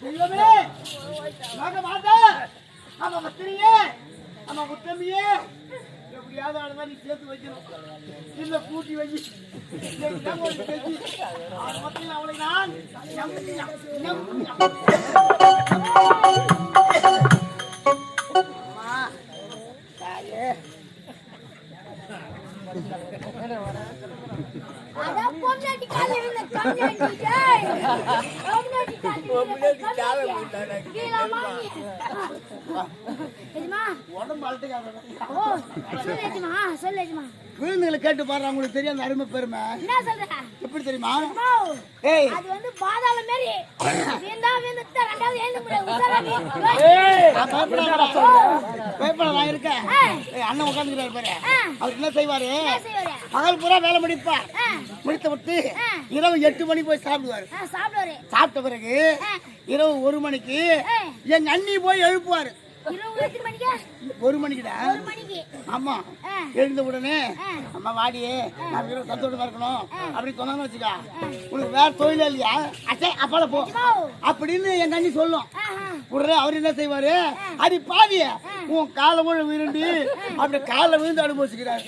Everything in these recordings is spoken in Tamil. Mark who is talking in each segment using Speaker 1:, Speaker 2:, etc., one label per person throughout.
Speaker 1: தெய்வமே மக மாதா ஆமா பத்திரியே ஆமா முத்தம்மியே எப்படியாவது ஆளுதான் நீ சேர்த்து வைக்கணும். இல்ல கூட்டி வை. எப்படியாவது ஒரு பேச்சு. ஆக மொத்தத்தில் அவளை நான் விருந்துகளை கேட்டு பாரு உங்களுக்கு அருமை பெருமை
Speaker 2: என்ன
Speaker 1: எப்படி தெரியுமா ஏய்
Speaker 2: அது வந்து பாதாள ரெண்டாவது எழுந்து முடியாது.
Speaker 1: நான் இருக்கேன். அண்ணன் உட்கார்ந்துக்கிறாரு பாரு. அவர் என்ன செய்வாரு பகல் பூரா வேலை முடிப்பார்
Speaker 2: முடித்து
Speaker 1: முடித்த விட்டு இரவு எட்டு மணிக்கு போய் சாப்பிடுவாரு. சாப்பிட்ட பிறகு இரவு ஒரு மணிக்கு எங்க அண்ணி போய் எழுப்புவாரு? ஒரு மணிக்குடா. ஆமா. எழுந்த உடனே. அம்மா வாடி நான் சந்தோஷமா இருக்கணும் அப்படி சொன்னான்னு வச்சுக்கா. உனக்கு வேற தொழில் இல்லையா? அச்சே அப்பால போ. அப்படின்னு எங்க அண்ணி சொல்லும். உடனே அவர் என்ன செய்வாரு? அடி பாவிய உன் காலை கூட விரும்பி அப்படி காலை விழுந்து அனுபவிச்சுக்கிறாரு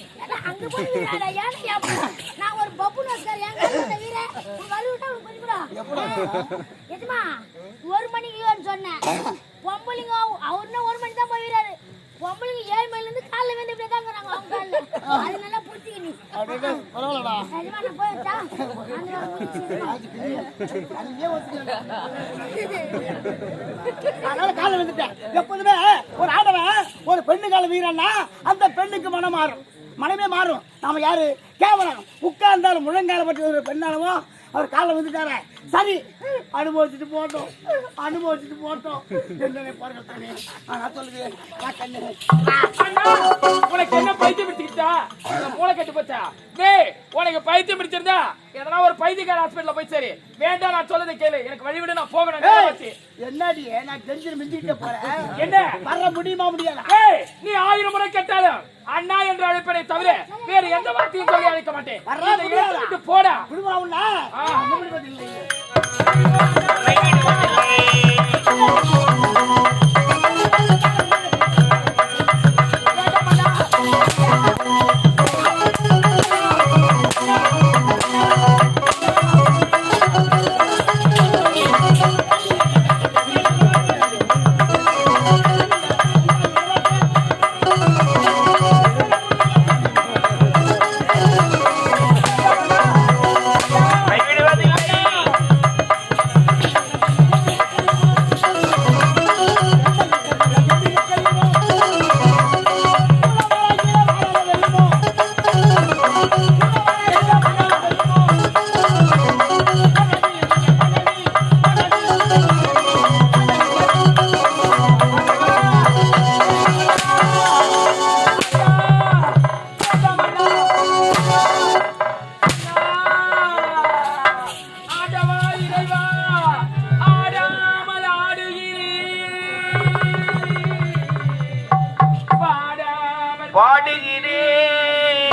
Speaker 2: ஒரு மணிக்கு சொன்னேன். பொம்பளைங்க அவ- அவருன்னா ஒரு மணி தான் போயிடுறாரு பொம்பளைங்க ஏழு மணில இருந்து காலைல வந்து இப்படியே தான் அவங்க காலில். அது
Speaker 1: பரவாயில்லடா. அதனால காலை வந்துட்டேன் எப்போதுமே ஒரு ஆடவன் ஒரு பெண்ணு கால வீரன்னா அந்த பெண்ணுக்கு மனம் மாறும். மனமே மாறும். நாம யாரு? கேவலம். உட்கார்ந்தாலும் முழங்கால பற்றி ஒரு பெண்ணாலவோ அவர் காலை வந்துட்டாரே சரி. அனுபவிச்சுட்டு போட்டோம். அனுபவிச்சுட்டு போட்டோம். என்ன பாருங்க தானே நான்
Speaker 3: அண்ணா, உனக்கு என்ன பைத்தியம் பிடிச்சிக்கிட்டா மூளை கட்டு போச்சா? டேய் உனக்கு பைத்தியம் பிடிச்சிருந்தா எதனா ஒரு பைத்தியக்கார ஹாஸ்பிட்டல்ல போய் சரி. வேண்டாம் நான் சொல்லதை கேளு. எனக்கு வழி விடு நான் போகணும்.
Speaker 1: என்னடி? நான் டென்ஷன் மிஞ்சிட்டு போறேன்.
Speaker 3: என்ன?
Speaker 1: வர முடியுமா முடியாதா?
Speaker 3: நீ ஆயிரம் முறை கேட்டாலும் அண்ணா என்று அழைப்பதை தவிர வேறு எந்த வார்த்தையும் சொல்லி அழைக்க மாட்டேன். போடா.
Speaker 1: பாடுகிறேன்.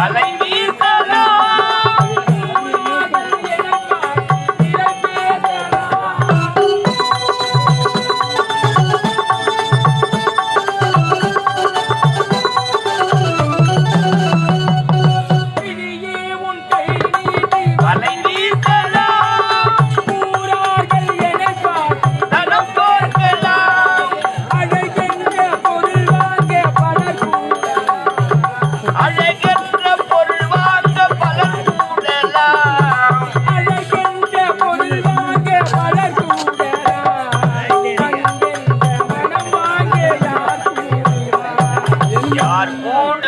Speaker 1: வலை God warned.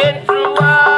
Speaker 1: get through.